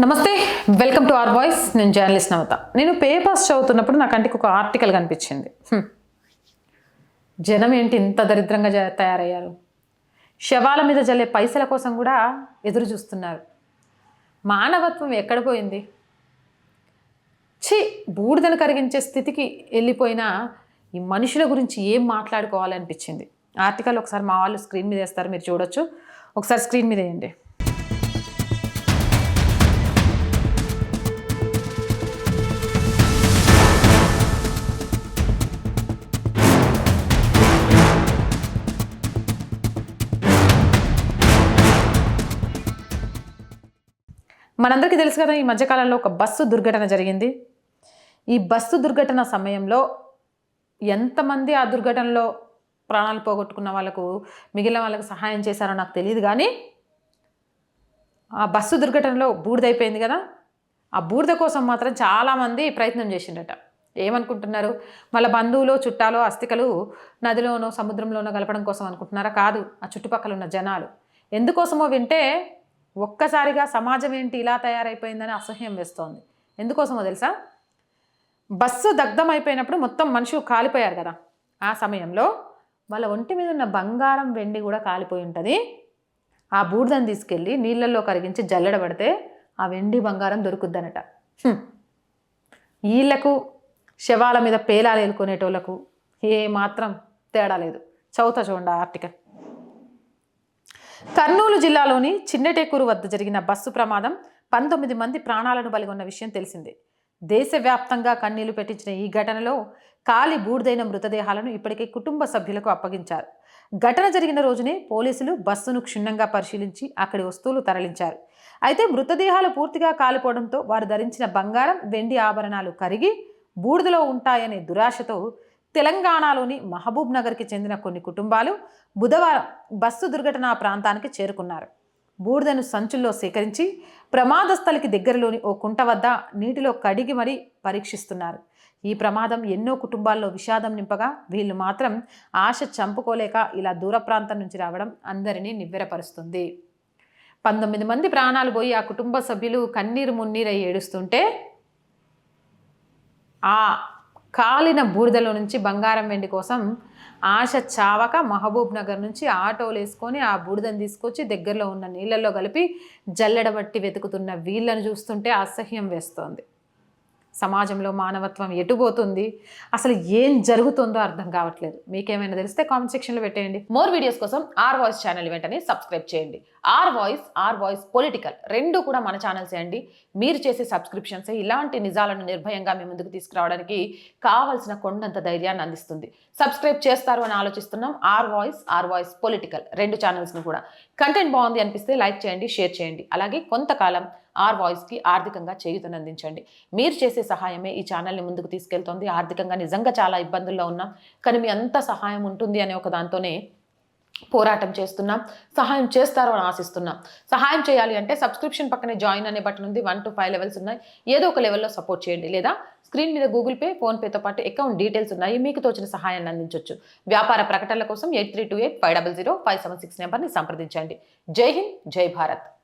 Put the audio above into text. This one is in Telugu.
నమస్తే వెల్కమ్ టు ఆర్ వాయిస్ నేను జర్నలిస్ట్ నవత. నేను పేపర్స్ చదువుతున్నప్పుడు నా కంటికి ఒక ఆర్టికల్ కనిపించింది. జనం ఏంటి ఇంత దరిద్రంగా జ- తయారయ్యారు? శవాల మీద జల్లే పైసల కోసం కూడా ఎదురు చూస్తున్నారు. మానవత్వం ఎక్కడ పోయింది? ఛీ బూడిదను కరిగించే స్థితికి వెళ్ళిపోయిన ఈ మనుషుల గురించి ఏం మాట్లాడుకోవాలనిపించింది? ఆర్టికల్ ఒకసారి మా వాళ్ళు స్క్రీన్ మీద వేస్తారు మీరు చూడొచ్చు. ఒకసారి స్క్రీన్ మీద వేయండి. మనందరికీ తెలుసు కదా ఈ మధ్యకాలంలో ఒక బస్సు దుర్ఘటన జరిగింది. ఈ బస్సు దుర్ఘటన సమయంలో ఎంతమంది ఆ దుర్ఘటనలో ప్రాణాలు పోగొట్టుకున్న వాళ్ళకు మిగిలిన వాళ్ళకు సహాయం చేశారో నాకు తెలియదు కానీ ఆ బస్సు దుర్ఘటనలో బూడిదైపోయింది కదా. ఆ బూడిద కోసం మాత్రం చాలామంది ప్రయత్నం చేసిండట ఏమనుకుంటున్నారు? వాళ్ళ బంధువులు చుట్టాలు అస్థికలు నదిలోనో సముద్రంలోనో కలపడం కోసం అనుకుంటున్నారా? కాదు ఆ చుట్టుపక్కల ఉన్న జనాలు. ఎందుకోసమో వింటే ఒక్కసారిగా సమాజం ఏంటి ఇలా తయారైపోయిందని అసహ్యం వేస్తోంది. ఎందుకోసమో తెలుసా? బస్సు దగ్ధం అయిపోయినప్పుడు మొత్తం మనుషులు కాలిపోయారు కదా. ఆ సమయంలో వాళ్ళ ఒంటి మీద ఉన్న బంగారం వెండి కూడా కాలిపోయి ఉంటుంది. ఆ బూడిదని తీసుకెళ్ళి నీళ్ళల్లో కరిగించి జల్లెడబడితే ఆ వెండి బంగారం దొరుకుద్దనట. వీళ్ళకు శవాల మీద పేలాలు ఏలుకునేటోళ్ళకు ఏ మాత్రం తేడా లేదు. చౌత చూడండి ఆర్టికల్. కర్నూలు జిల్లాలోని చిన్నటేకూరు వద్ద జరిగిన బస్సు ప్రమాదం పంతొమ్మిది మంది ప్రాణాలను బలిగొన్న విషయం తెలిసిందే. దేశవ్యాప్తంగా కన్నీళ్ళు పెట్టించిన ఈ ఘటనలో కాలి బూడిదైన మృతదేహాలను ఇప్పటికే కుటుంబ సభ్యులకు అప్పగించారు. ఘటన జరిగిన రోజునే పోలీసులు బస్సును క్షుణ్ణంగా పరిశీలించి అక్కడి వస్తువులు తరలించారు. అయితే మృతదేహాలు పూర్తిగా కాలిపోవడంతో వారు ధరించిన బంగారం వెండి ఆభరణాలు కరిగి బూడిదలో ఉంటాయనే దురాశతో తెలంగాణలోని మహబూబ్ నగర్కి చెందిన కొన్ని కుటుంబాలు బుధవారం బస్సు దుర్ఘటనా ప్రాంతానికి చేరుకున్నారు. బూడిదను సంచుల్లో సేకరించి ప్రమాదస్థలికి దగ్గరలోని ఓ కుంట వద్ద నీటిలో కడిగి మరీ పరీక్షిస్తున్నారు. ఈ ప్రమాదం ఎన్నో కుటుంబాల్లో విషాదం నింపగా వీళ్ళు మాత్రం ఆశ చంపుకోలేక ఇలా దూర ప్రాంతం నుంచి రావడం అందరినీ నివ్వెరపరుస్తుంది. పంతొమ్మిది మంది ప్రాణాలు పోయి ఆ కుటుంబ సభ్యులు కన్నీరు మున్నీరై ఏడుస్తుంటే ఆ కాలిన బూడిదలో నుంచి బంగారం వెండి కోసం ఆశ చావక మహబూబ్ నగర్ నుంచి ఆటోలు వేసుకొని ఆ బూడిదని తీసుకొచ్చి దగ్గరలో ఉన్న నీళ్ళల్లో కలిపి జల్లెడబట్టి వెతుకుతున్న వీళ్ళను చూస్తుంటే అసహ్యం వేస్తోంది. సమాజంలో మానవత్వం ఎటుపోతుంది అసలు ఏం జరుగుతుందో అర్థం కావట్లేదు. మీకేమైనా తెలిస్తే కామెంట్ సెక్షన్లో పెట్టేయండి. మోర్ వీడియోస్ కోసం ఆర్ వాయిస్ ఛానల్ వెంటనే సబ్స్క్రైబ్ చేయండి. R voice R voice political రెండు కూడా మన ఛానల్సే అండి. మీరు చేసే సబ్స్క్రిప్షన్స్ ఇలాంటి నిజాలను నిర్భయంగా మీ ముందుకు తీసుకురావడానికి కావాల్సిన కొండంత ధైర్యాన్ని అందిస్తుంది. సబ్స్క్రైబ్ చేస్తారు అని ఆలోచిస్తున్నాం. R voice R voice political రెండు ఛానల్స్ని కూడా. కంటెంట్ బాగుంది అనిపిస్తే లైక్ చేయండి షేర్ చేయండి. అలాగే కొంతకాలం ఆర్ వాయిస్కి ఆర్థికంగా చేయుతనందించండి మీరు చేసే సహాయమే ఈ ఛానల్ని ముందుకు తీసుకెళ్తోంది. ఆర్థికంగా నిజంగా చాలా ఇబ్బందుల్లో ఉన్నాం. కానీ మీ అంత సహాయం ఉంటుంది అనే ఒక దాంతోనే పోరాటం చేస్తున్నాం. సహాయం చేస్తారు అని ఆశిస్తున్నాం. సహాయం చేయాలి అంటే సబ్స్క్రిప్షన్ పక్కనే జాయిన్ అనే బటన్ ఉంది. వన్ టు ఫైవ్ లెవెల్స్ ఉన్నాయి. ఏదో ఒక లెవెల్లో సపోర్ట్ చేయండి. లేదా స్క్రీన్ మీద గూగుల్ పే ఫోన్పేతో పాటు అకౌంట్ డీటెయిల్స్ ఉన్నాయి. మీకు తోచిన సహాయాన్ని అందించవచ్చు వ్యాపార ప్రకటనల కోసం eight three two eight five double zero five seven six నెంబర్ని సంప్రదించండి. జై హింద్ జై భారత్.